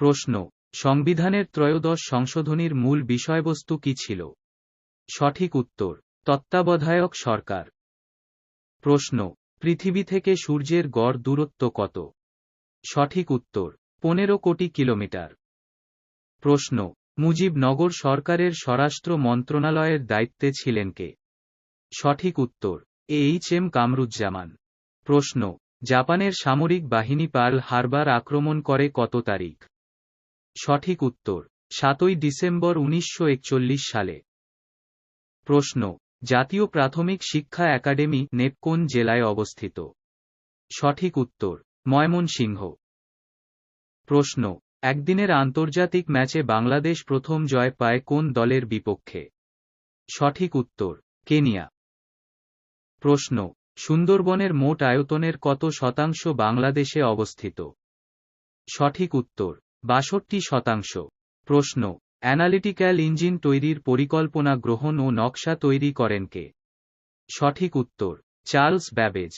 প্রশ্ন, সংবিধানের ত্রয়োদশ সংশোধনীর মূল বিষয়বস্তু কি ছিল? সঠিক উত্তর, তত্ত্বাবধায়ক সরকার। প্রশ্ন, পৃথিবী থেকে সূর্যের গড় দূরত্ব কত? সঠিক উত্তর, পনেরো কোটি কিলোমিটার। প্রশ্ন, মুজিবনগর সরকারের স্বরাষ্ট্র মন্ত্রণালয়ের দায়িত্বে ছিলেন কে? সঠিক উত্তর এইচ এম কামরুজ্জামান। প্রশ্ন, জাপানের সামরিক বাহিনী পার্ল হারবার আক্রমণ করে কত তারিখ? সঠিক উত্তর, সাতই ডিসেম্বর উনিশশো একচল্লিশ সালে। প্রশ্ন, জাতীয় প্রাথমিক শিক্ষা একাডেমি নেপ কোন জেলায় অবস্থিত? সঠিক উত্তর, ময়মনসিংহ। প্রশ্ন, একদিনের আন্তর্জাতিক ম্যাচে বাংলাদেশ প্রথম জয় পায় কোন দলের বিপক্ষে? সঠিক উত্তর, কেনিয়া। প্রশ্ন, সুন্দরবনের মোট আয়তনের কত শতাংশ বাংলাদেশে অবস্থিত? সঠিক উত্তর বাষট্টি শতাংশ। প্রশ্ন, অ্যানালিটিক্যাল ইঞ্জিন তৈরির পরিকল্পনা গ্রহণ ও নকশা তৈরি করেন কে? সঠিক উত্তর, চার্লস ব্যাবেজ।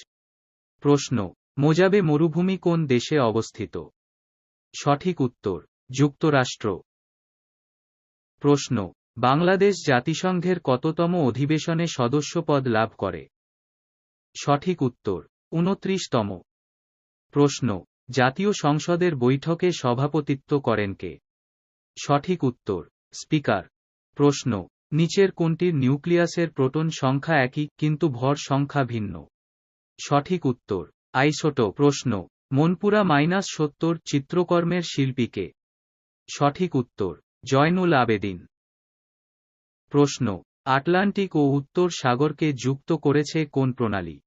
প্রশ্ন, মোজাবে মরুভূমি কোন দেশে অবস্থিত? সঠিক উত্তর, যুক্তরাষ্ট্র। প্রশ্ন, বাংলাদেশ জাতিসংঘের কততম অধিবেশনে সদস্যপদ লাভ করে? সঠিক উত্তর উনত্রিশতম প্রশ্ন জাতীয় সংসদের বৈঠকে সভাপতিত্ব করেন কে? সঠিক উত্তর, স্পিকার। প্রশ্ন, নিচের কোনটির নিউক্লিয়াসের প্রোটন সংখ্যা একই, কিন্তু ভর সংখ্যা ভিন্ন? সঠিক উত্তর আইসোটো প্রশ্ন, মনপুরা মাইনাস সত্তর চিত্রকর্মের শিল্পীকে সঠিক উত্তর, জয়নুল আবেদিন। প্রশ্ন, আটলান্টিক ও উত্তর সাগরকে যুক্ত করেছে কোন প্রণালী?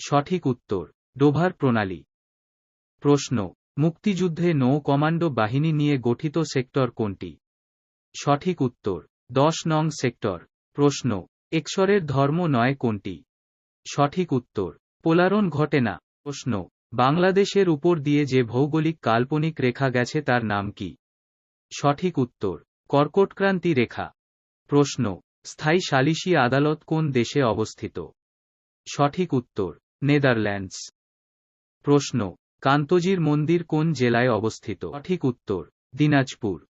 সঠিক উত্তর, ডোভার প্রণালী। প্রশ্ন, মুক্তিযুদ্ধে নৌ কমান্ডো বাহিনী নিয়ে গঠিত সেক্টর কোনটি? সঠিক উত্তর, দশ নং সেক্টর। প্রশ্ন এক্সরের ধর্ম নয় কোনটি? সঠিক উত্তর, পোলারন ঘটে না। প্রশ্ন, বাংলাদেশের উপর দিয়ে যে ভৌগোলিক কাল্পনিক রেখা গেছে তার নাম কি? সঠিক উত্তর, কর্কটক্রান্তি রেখা। প্রশ্ন, স্থায়ী সালিসি আদালত কোন দেশে অবস্থিত? সঠিক উত্তর, নেদারল্যান্ডস। প্রশ্ন কান্তজির মন্দির কোন জেলায় অবস্থিত? সঠিক উত্তর দিনাজপুর।